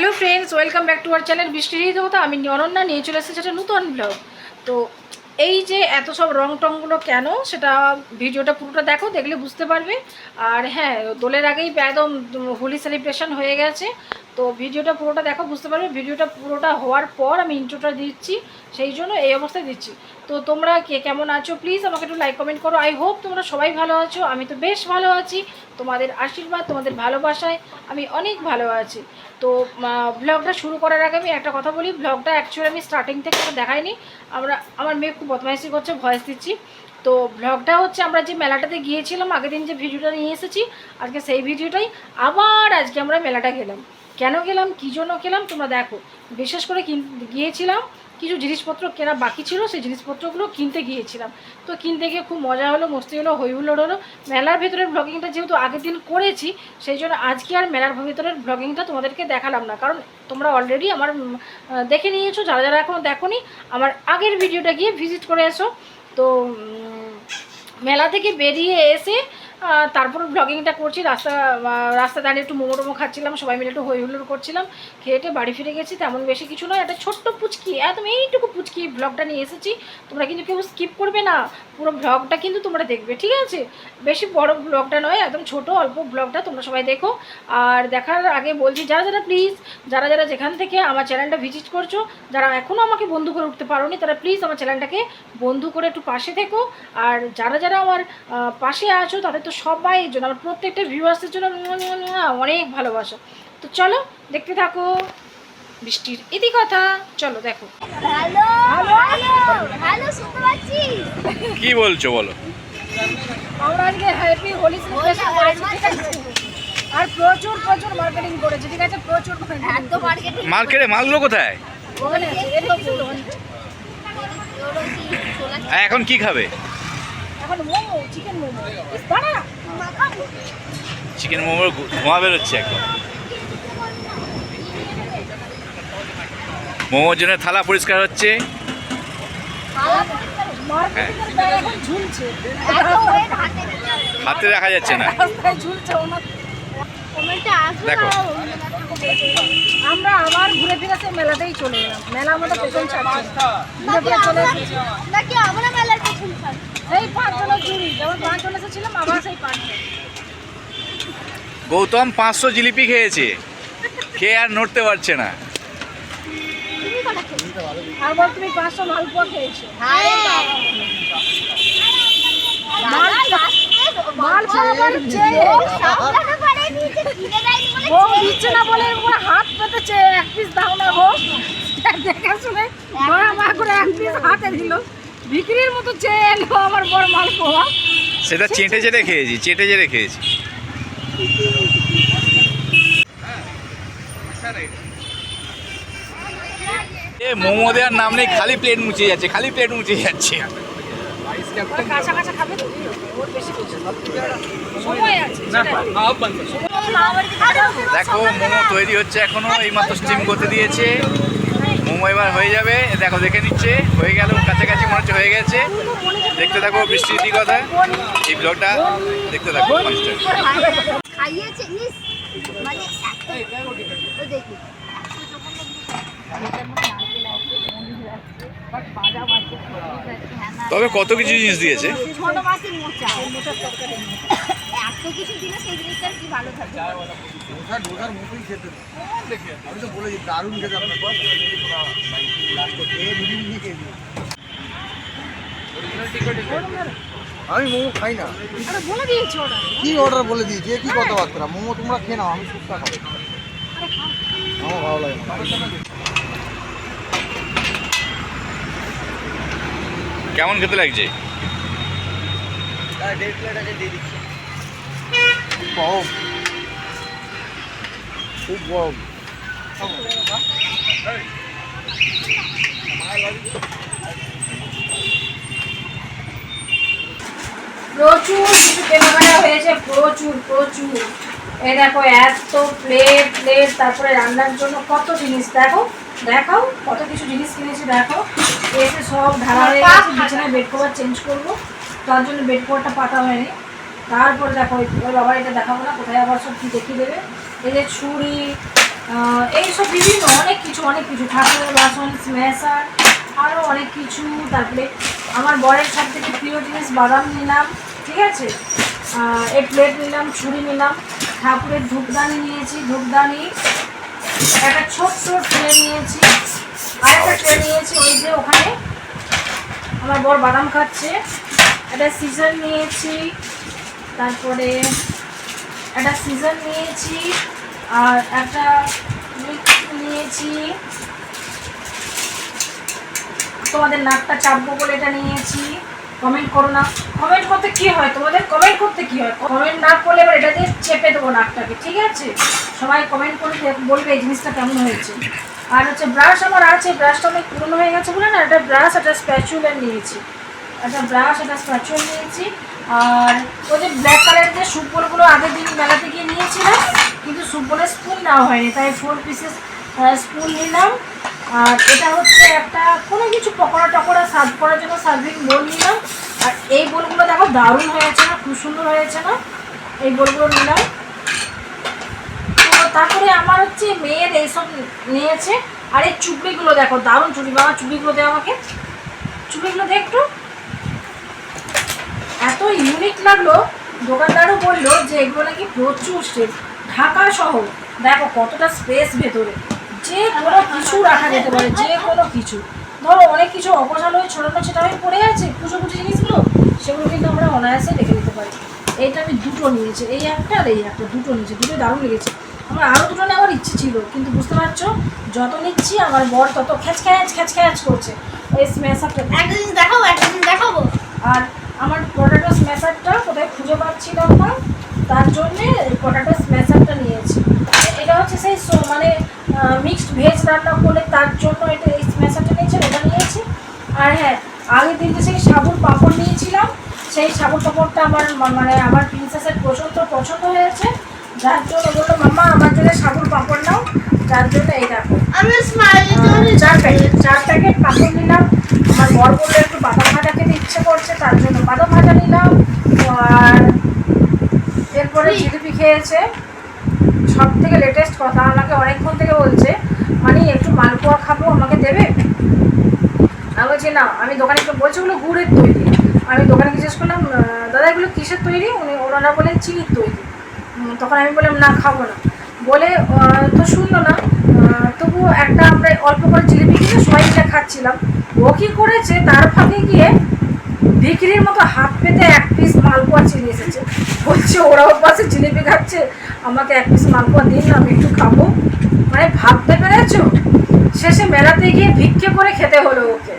Hello friends, welcome back to our channel বৃষ্টির দেবতা। আমি অনন্যা নিয়ে চলে এসেছি একটা নতুন ব্লগ তো এই যে এত সব রং টংগুলো কেন, সেটা ভিডিওটা পুরোটা দেখো, দেখলে বুঝতে পারবে। আর হ্যাঁ দোলের আগেই একদম হোলি সেলিব্রেশন হয়ে গেছে। তো ভিডিওটা পুরোটা দেখো, বুঝতে পারবে? ভিডিওটা পুরোটা হওয়ার পর আমি ইন্ট্রোটা দিচ্ছি, সেই জন্য এই অবস্থায় দিচ্ছি। তো তোমরা কে কেমন আছো প্লিজ আমাকে একটু লাইক কমেন্ট করো। আই হোপ তোমরা সবাই ভালো আছো, আমি তো বেশ ভালো আছি। তোমাদের আশীর্বাদ, তোমাদের ভালোবাসায় আমি অনেক ভালো আছি। তো ব্লগটা শুরু করার আগে আমি একটা কথা বলি। ব্লগটা অ্যাকচুয়ালি আমি স্টার্টিং থেকে দেখাইনি। আমরা, আমার মেয়ে খুব বদমাইশি করছে ভয়েস দিচ্ছি। তো ব্লগটা হচ্ছে আমরা যে মেলাটাতে গিয়েছিলাম, আগের দিন যে ভিডিওটা নিয়ে এসেছি, আজকে সেই ভিডিওটাই আবার আজকে আমরা মেলাটা গেলাম। কেন গেলাম, কী জন্য গেলাম, তোমরা দেখো। বিশেষ করে গিয়েছিলাম, কিছু জিনিসপত্র কেনা বাকি ছিল, সেই জিনিসপত্রগুলো কিনতে গিয়েছিলাম। তো কিনতে গিয়ে খুব মজা হলো, মস্তি হলো হই হুল্লোড় হলো। মেলার ভেতরের ব্লগিংটা যেহেতু আগের দিন করেছি, সেই জন্য আজকে আর মেলার ভেতরের ব্লগিংটা তোমাদেরকে দেখালাম না। কারণ তোমরা অলরেডি আমার দেখে নিয়েছো, যারা যারা এখনও দেখোনি, আমার আগের ভিডিওটা গিয়ে ভিজিট করে এসো। তো মেলা থেকে বেরিয়ে এসে তারপর ব্লগিংটা করছি, রাস্তা রাস্তা দাঁড়িয়ে একটু মোমো টোমো খাচ্ছিলাম, সবাই মিলে একটু হই হুল্লোড় করছিলাম খেয়েটে বাড়ি ফিরে গেছি, তেমন বেশি কিছু নয়, একটা ছোট্ট পুচকি, একদম এইটুকু পুচকি ব্লগটা নিয়ে এসেছি, তোমরা কিন্তু কেউ স্কিপ করবে না, পুরো ব্লগটা কিন্তু তোমরা দেখবে, ঠিক আছে? বেশি বড় ব্লগটা নয়, একদম ছোট, অল্প ব্লগটা তোমরা সবাই দেখো, আর দেখার আগে বলছি, যারা যারা প্লিজ যারা যারা যেখান থেকে আমার চ্যানেলটা ভিজিট করছ, যারা এখনও আমাকে বন্ধু করে উঠতে পারোনি, তারা প্লিজ আমার চ্যানেলটাকে বন্ধু করে একটু পাশে থেকো, আর যারা যারা আমার পাশে আছো, তাদের তো সবাই জন্য আমার প্রত্যেকটা ভিউয়ার্সের জন্য অনেক ভালোবাসা। তো চলো দেখতে থাকো বৃষ্টির ইতি কথা চলো দেখো। হ্যালো হ্যালো হ্যালো শুনতে পাচ্ছিস কি বলছো বলো? আমরা আজকে হ্যাপি হোলি আর প্রচুর প্রচুর মার্কেটিং করেছি ঠিক আছে? প্রচুর এত মার্কেটিং মালগুলো কোথায়? এখন কি খাবে? চিকেন। মোমোর ধোঁয়া বেরোচ্ছে একদম মোমোর জন্য থালা পরিষ্কার হচ্ছে। হাতে দেখা যাচ্ছে না। দেখো। আমরা আবার ঘুরে ফিরে সেই মেলাতেই চলে এলাম। মেলা আমাদের পেছন ছাড়ছে। চলে নাকি আমরা মেলার পেছন সেই পাঁচজনের জুড়ি যেমন পাঁচজন এসেছিলাম আবার সেই পাঁচজন। গৌতম পাঁচশো জিলিপি খেয়েছে। খেয়ে আর নড়তে পারছে না। আর বল তুমি পাঁচশো মালপোয়া খেয়েছো। মালপোয়া আবার চেয়ে ও দিচ্ছে না বলে হাত পেতেছে এক পিস দাও না গো দেখা শুনে। মা মা করে এক পিস হাতে দিল। বিক্রির মতো চেয়ে এলো আমার বড় মালপোয়া সেটা চেটে চেটে খেয়েছি চেটে চেটে খেয়েছি এ মোমো দেওয়ার নাম নেই খালি প্লেট মুছে যাচ্ছে খালি প্লেট মুছে যাচ্ছে। ওরা কাঁচা কাঁচা খাবে তো? ওর বেশি কিছু সময় আছে দেখো মোমো তৈরি হচ্ছে এখনও এইমাত্র স্টিম করতে দিয়েছে। মোমো এবার হয়ে যাবে। দেখো দেখে নিচ্ছে। হয়ে গেল কাছাকাছি মনে হচ্ছে হয়ে গেছে। দেখতে থাকো বৃষ্টির কথা। এই ব্লগটা দেখতে থাকো মানে তবে কত কিছু জিনিস দিয়েছে? মোচা। এত কিছু দিলে সেই জিনিসটা কি ভালো থাকবে ডোসা ডোসার মতোই খেতে। আমি তো বলেছি দারুণ খেতে আপনার খেয়ে দুদিন খেয়ে নিই। আমি মোমো খাই না। বলে দিয়েছে কি অর্ডার বলে দিয়েছি? এ কি কথাবার্তা? মোমো তোমরা খেয়ে নাও আমি সুস্থ খাব আমার ভালো লাগে কেমন খেতে লাগছে? দেড় প্লেট আছে দিয়ে দিচ্ছি। কম খুব গরম প্রচুর কিছু কেনাকাটা হয়েছে, প্রচুর প্রচুর। এই দেখো, এত প্লেট প্লেট তারপরে রান্নার জন্য কত জিনিস। দেখো, দেখাও, কত কিছু জিনিস কিনেছি, দেখো। এসে সব ঢালা হয়ে গেছে, বিছানায় বেড কভার চেঞ্জ করব। তার জন্য বেড কভারটা পাতা হয়নি। তারপরে দেখো, ওই বাবার এটা দেখাবো না, কোথায় আবার সব কি দেখিয়ে দেবে। এই যে ছুরি এইসব বিভিন্ন অনেক কিছু অনেক কিছু ঠাকুরের বাসন, স্ম্যাশার আরও অনেক কিছু। তারপরে আমার বরের সব থেকে প্রিয় জিনিস বাদাম নিলাম, ঠিক আছে? এই প্লেট নিলাম, ছুরি নিলাম, ঠাকুরের ধূপদানি নিয়েছি, ধূপদানি। একটা ছোট্ট ট্রে নিয়েছি আর একটা ট্রে নিয়েছি, ওই যে ওখানে আমার বর বাদাম খাচ্ছে। একটা সিজন নিয়েছি তারপরে একটা সিজন নিয়েছি আর একটা নিয়েছি। তোমাদের নাকটা চাপবো বলে এটা নিয়েছি। কমেন্ট করো না। কমেন্ট করতে কি হয়? তোমাদের কমেন্ট করতে কি হয়? কমেন্ট না করলে এবার এটা দিয়ে চেপে দেবো নাকটাকে, ঠিক আছে? সবাই কমেন্ট করে বলবে এই জিনিসটা কেমন হয়েছে। আর হচ্ছে ব্রাশ আমার আছে ব্রাশটা অনেক পুরনো হয়ে গেছে বলে না, একটা ব্রাশ একটা স্প্যাচুলার নিয়েছি। একটা ব্রাশ একটা স্প্যাচুয়াল নিয়েছি। আর ওই যে ব্ল্যাক কালারের যে সুপ বলগুলো আগের দিন মেলাতে গিয়ে নিয়েছিলাম, কিন্তু সুপ বলে স্পুন নেওয়া হয়নি, তাই ফোর পিসেস স্পুন নিলাম। আর এটা হচ্ছে একটা কোনো কিছু পকোড়া টকোড়া সার্ভ করার জন্য সার্ভিং বোল নিলাম। আর এই বোলগুলো দেখো দারুণ হয়েছে না, খুব সুন্দর হয়েছে না? এই বোলগুলো নিলাম। তো তারপরে আমার হচ্ছে মেয়ের এইসব নিয়েছে। আর এই চুবড়িগুলো দেখো, দারুণ চুড়ি বাবা চুড়িগুলো দেয় আমাকে। চুড়িগুলো দেখ একটু। এত ইউনিক লাগল। দোকানদারও বলল যে এগুলো নাকি প্রচুর স্পেস ঢাকা সহ দেখো কতটা স্পেস ভেতরে। যে কোনো কিছু রাখা যেতে পারে যে কোনো কিছু। ধরো অনেক কিছু অপসাল হয়ে ছড়ানো ছেটা হয়ে পড়ে আছে পুজো পুজো জিনিসগুলো সেগুলো কিন্তু আমরা অনায়াসে রেখে দিতে পারি। এইটা আমি দুটো নিয়েছি এই একটা আর এই একটা দুটো নিয়েছি দুটো দারুণ লেগেছে। আমার আরও দুটো নেওয়ার ইচ্ছে ছিল কিন্তু বুঝতে পারছ? যত নিচ্ছি আমার বর তত খ্যাচ খ্যাচ খ্যাচ খ্যাচ করছে। এই স্ম্যাশারটা একটা জিনিস দেখাবো একটা জিনিস দেখাবো। আর আমার পটাটো স্ম্যাশারটা কোথায় খুঁজে পাচ্ছিলাম না তার জন্যে পটাটো স্ম্যাশারটা নিয়েছি। এটা হচ্ছে সেই মানে মিক্সড ভেজ রান্না করলে তার জন্য এটা এই স্ম্যাশারটা নিয়েছি এটা নিয়েছি। আর হ্যাঁ আগের দিনকে সেই সাবুর পাঁপড় নিয়েছিলাম, সেই সাবুর পাঁপড়টা আমার মানে আমার প্রিন্সেসের প্রচণ্ড পছন্দ হয়েছে। যার জন্য বলল মামা আমার জন্য সাবুর পাঁপড় নাও। যার জন্য এই দেখো আমি স্মাইলি চার প্যাকেট চার প্যাকেট পাঁপড় নিলাম। আমার বর বলল একটু বাদাম ভাজা খেতে ইচ্ছে করছে তার জন্য বাদাম ভাজা নিলাম। আর এরপরে জিলিপি খেয়েছে। সব থেকে লেটেস্ট কথা আমাকে অনেকক্ষণ থেকে বলছে মানে একটু মালপোয়া খাব আমাকে দেবে? আমি বলছি না আমি দোকানে একটু বলছি ওগুলো গুড়ের তৈরি। আমি দোকানে জিজ্ঞেস করলাম দাদা এগুলো কিসের তৈরি? উনি ওনারা বলেন চিনির তৈরি। তখন আমি বললাম না খাব না। বলে তো শুনলো না। আহ, তবু একটা আমরা অল্প করে জিলিপি কিনে সবাই মিলে খাচ্ছিলাম। ও কী করেছে তার ফাঁকে গিয়ে বিক্রির মতো হাত পেতে এক পিস মালপোয়া চিনি এসেছে। বলছে ওরা ওর পাশে জিলিপি খাচ্ছে। আমাকে এক পিস মালপোয়া দিন আমি একটু খাব। মানে ভাবতে পেরেছ? শেষে মেলাতে গিয়ে ভিক্ষে করে খেতে হলো ওকে।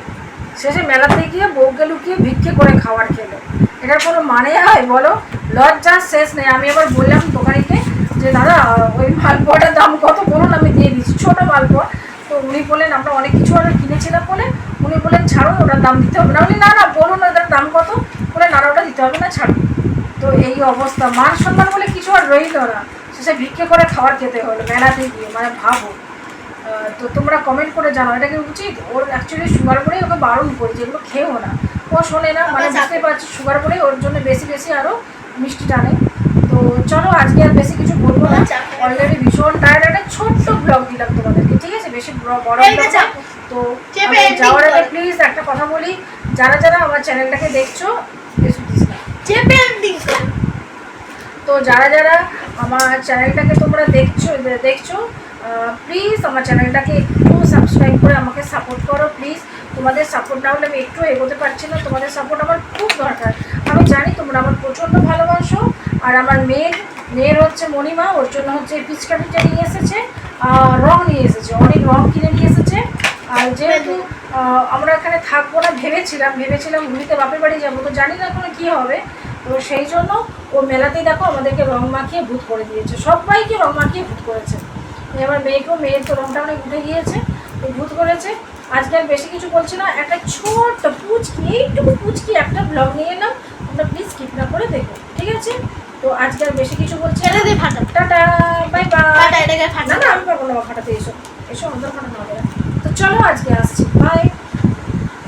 শেষে মেলাতে গিয়ে বউকে লুকিয়ে ভিক্ষে করে খাবার খেলো। এটার কোনো মানে হয় বলো? লজ্জার শেষ নেই। আমি আবার বললাম দোকানিকে যে দাদা ওই মালপোয়াটার দাম কত? বলুন আমি দিয়ে দিচ্ছি। ছোটো মালপোয়া। তো উনি বললেন আমরা অনেক কিছু অর্ডার কিনেছিলাম বলে। উনি বললেন ছাড়ুন ওটার দাম দিতে হবে। না উনি না না বলুন ওটার দাম কত? বলে না ওটা দিতে হবে না ছাড়ুন। তো এই অবস্থা। মান সম্মান বলে কিছু আর রইল না। শেষে ভিক্ষে করে খাবার খেতে হলো মেলাতে গিয়ে মানে ভাবো। তো তোমরা কমেন্ট করে জানাও এটা কি উচিত? ওর অ্যাকচুয়ালি সুগার বলেই ওকে বারণ করি যেগুলো খেয়েও না। ও শোনে না মানে বুঝতে পারছি সুগার বলেই ওর জন্য বেশি বেশি আরও মিষ্টি টানে। চলো আজকে আর বেশি কিছু বলব না। অলরেডি ভীষণ টায়ার্ড একটা ছোট্ট ব্লগ দিলাম তোমাদেরকে ঠিক আছে? বেশি বড়। তো যাওয়ার আগে প্লিজ একটা কথা বলি। যারা যারা আমার চ্যানেলটাকে দেখছ তো যারা যারা আমার চ্যানেলটাকে তোমরা দেখছ দেখছ প্লিজ আমার চ্যানেলটাকে একটু সাবস্ক্রাইব করে আমাকে সাপোর্ট করো প্লিজ তোমাদের সাপোর্ট না হলে আমি একটু এগোতে পারছি না। তোমাদের সাপোর্ট আমার খুব দরকার। আমি জানি তোমরা আমার প্রচণ্ড ভালোবাসো। আর আমার মেয়ের মেয়ের হচ্ছে মণিমা, ওর জন্য হচ্ছে পিচকাঠিটা নিয়ে এসেছে রং নিয়ে এসেছে, অনেক রং কিনে নিয়ে এসেছে। আর যেহেতু আমরা এখানে থাকব না, ভেবেছিলাম ভেবেছিলাম ঘুরিতে বাপের বাড়ি যাব, তো জানি না এখন কী হবে। তো সেই জন্য ও মেলাতেই দেখো আমাদেরকে রং মাখিয়ে ভূত করে দিয়েছে। সবাইকে রং মাখিয়ে ভূত করেছে। এবার মেয়েকেও, মেয়ের তো রংটা অনেক উঠে গিয়েছে ভূত করেছে। আজকে আর বেশি কিছু বলছি না একটা ছোট্ট পুচকি এইটুকু পুচকি একটা ব্লগ নিয়ে নাম তোমরা প্লিজ স্কিপ না করে দেখো ঠিক আছে? তো আজকে আর বেশি কিছু বলছি না। দে দিয়ে ফাটা টাটা বাই বাই ফাটা এটাকে ফাটা না না আমি পারব না ফাটাতে এসো এসো অন্তর হবে না তো চলো আজকে আসছি বাই